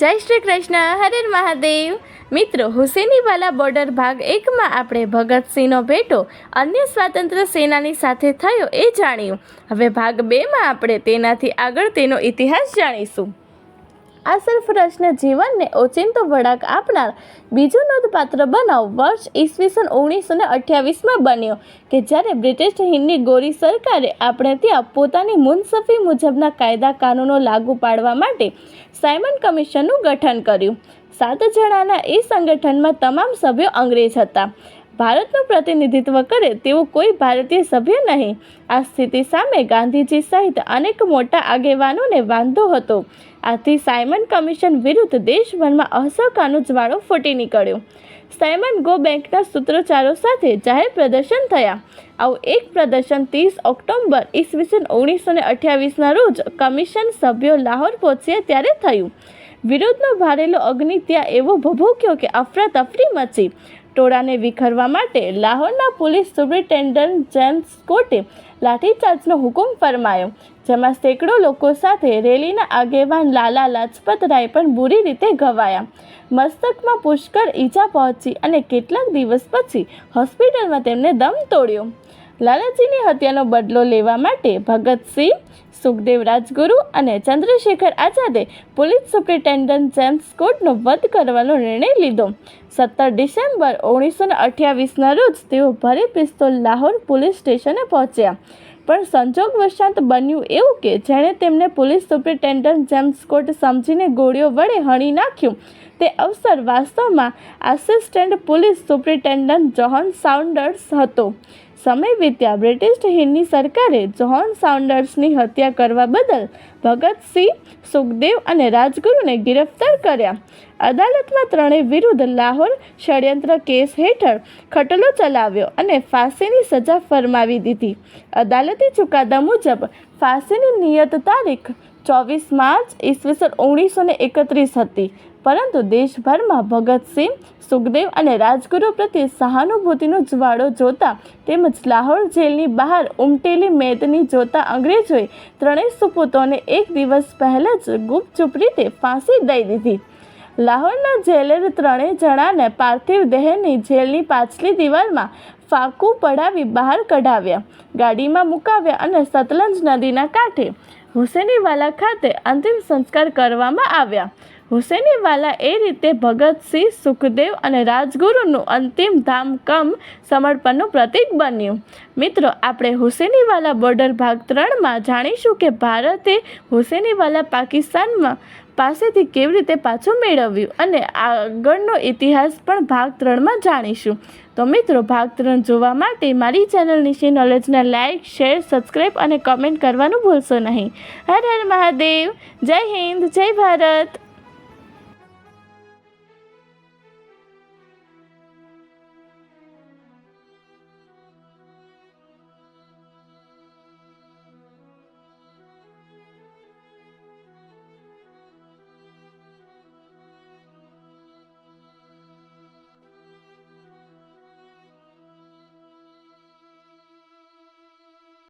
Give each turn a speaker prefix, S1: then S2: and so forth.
S1: જય શ્રી કૃષ્ણ, હરે મહાદેવ. મિત્રો, હુસેનીવાલા બોર્ડર ભાગ એકમાં આપણે ભગતસિંહનો ભેટો અન્ય સ્વાતંત્ર્ય સેનાની સાથે થયો એ જાણ્યું. હવે ભાગ બેમાં આપણે તેનાથી આગળ તેનો ઇતિહાસ જાણીશું. આ સરફરાશના જીવનને ઓચિંતો વળાંક આપનાર બીજો નોંધપાત્ર બનાવ વર્ષ ઈસવીસન ઓગણીસો ને અઠ્યાવીસમાં બન્યો કે જ્યારે બ્રિટિશ હિન્દની ગોરી સરકારે આપણે ત્યાં પોતાની મુનસફી મુજબના કાયદા કાનૂનો લાગુ પાડવા માટે સાયમન કમિશનનું ગઠન કર્યું. સાત જણાના એ સંગઠનમાં તમામ સભ્યો અંગ્રેજ હતા. ભારતનું પ્રતિનિધિત્વ કરે તેવો કોઈ ભારતીય સભ્ય નહીં. આ સ્થિતિ સામે ગાંધીજી સહિત અનેક મોટા આગેવાનોને વાંધો હતો. આથી સાયમન કમિશન વિરુદ્ધ દેશભરમાં અસહકારનો જ્વાળો ફૂટી નીકળ્યો. સાયમન ગો બેંકના સૂત્રોચ્ચારો સાથે જાહેર પ્રદર્શન થયા. આવું એક પ્રદર્શન ત્રીસ ઓક્ટોબર ઈસવીસન ઓગણીસો ને અઠ્યાવીસના રોજ કમિશન સભ્યો લાહોર પહોંચ્યા ત્યારે થયું. વિરોધનો ભારેલો અગ્નિ ત્યાં એવો ભભૂક્યો કે અફરાતફરી મચી. ટોળાને વિખરવા માટે લાહોરના પોલીસ સુપ્રિન્ટેન્ડન્ટ જેમ્સ કોર્ટે લાઠીચાર્જનો હુકમ ફરમાયો, જેમાં સેંકડો લોકો સાથે રેલીના આગેવાન લાલા લાજપત રાય પણ બુરી રીતે ઘવાયા. મસ્તકમાં પુષ્કળ ઈજા પહોંચી અને કેટલાક દિવસ પછી હોસ્પિટલમાં તેમને દમ તોડ્યો. લાલાજીની હત્યાનો બદલો લેવા માટે ભગતસિંહ, સુખદેવ રાજગુરુ અને ચંદ્રશેખર આઝાદે પોલીસ સુપ્રિન્ટેન્ડન્ટ જેમ્સ કોર્ટનો વધ કરવાનો નિર્ણય લીધો. સત્તર ડિસેમ્બર ઓગણીસો અઠ્યાવીસના રોજ તેઓ ભરે પિસ્તોલ લાહોર પોલીસ સ્ટેશને પહોંચ્યા. પણ સંજોગ વશાંત બન્યું એવું કે જેણે તેમને પોલીસ સુપ્રિન્ટેન્ડન્ટ જેમ્સ કોર્ટ સમજીને ગોળીઓ વડે હણી નાખ્યું. તે અવસર વાસ્તવમાં assistant police superintendent John Saunders હતો. સમય વીત્યા બ્રિટિશ હિન્દની સરકારે જ્હોન સાઉન્ડર્સની હત્યા કરવા બદલ ભગતસિંહ, સુખદેવ અને રાજગુરુને ગિરફ્તાર કર્યા. અદાલતમાં ત્રણેય વિરુદ્ધ લાહોર ષડયંત્ર કેસ હેઠળ ખટલો ચલાવ્યો અને ફાંસીની સજા ફરમાવી દીધી. અદાલતી ચુકાદા મુજબ ફાંસીની નિયત તારીખ ચોવીસ માર્ચ ઈસવીસન ઓગણીસો ને એકત્રીસ હતી. પરંતુ દેશભરમાં ભગતસિંહ સુખદેવ અને રાજગુરુ પ્રત્યે સહાનુભૂતિનો જ્વાળો જોતા તેમજ લાહોર જેલની બહાર ઉમટેલી મેદની જોતા અંગ્રેજોએ ત્રણેય સુપુતોને એક દિવસ પહેલાં જ ગુપચુપ રીતે ફાંસી દઈ દીધી. લાહોરના જેલર ત્રણેય જણાને પાર્થિવ દેહની જેલની પાછલી દિવાલમાં ફાંકું પડાવી બહાર કઢાવ્યા. ગાડીમાં મુકાવ્યા અને સતલંજ નદીના કાંઠે હુસેનીવાલા ખાતે અંતિમ સંસ્કાર કરવામાં આવ્યા. હુસેનીવાલા એ રીતે ભગતસિંહ સુખદેવ અને રાજગુરુનું અંતિમ ધામ કમ સમર્પણનું પ્રતીક બન્યું. મિત્રો, આપણે હુસેનીવાલા બોર્ડર ભાગ ત્રણમાં જાણીશું કે ભારતે હુસેનીવાલા પાકિસ્તાનમાં પાસેથી કેવી રીતે પાછું મેળવ્યું અને આગળનો ઇતિહાસ પણ ભાગ ત્રણમાં જાણીશું. તો મિત્રો, ભાગ ત્રણ જોવા માટે મારી ચેનલ નિશી નોલેજને લાઇક શેર સબસ્ક્રાઈબ અને કમેન્ટ કરવાનું ભૂલશો નહીં. હર હર મહાદેવ. જય હિન્દ, જય ભારત.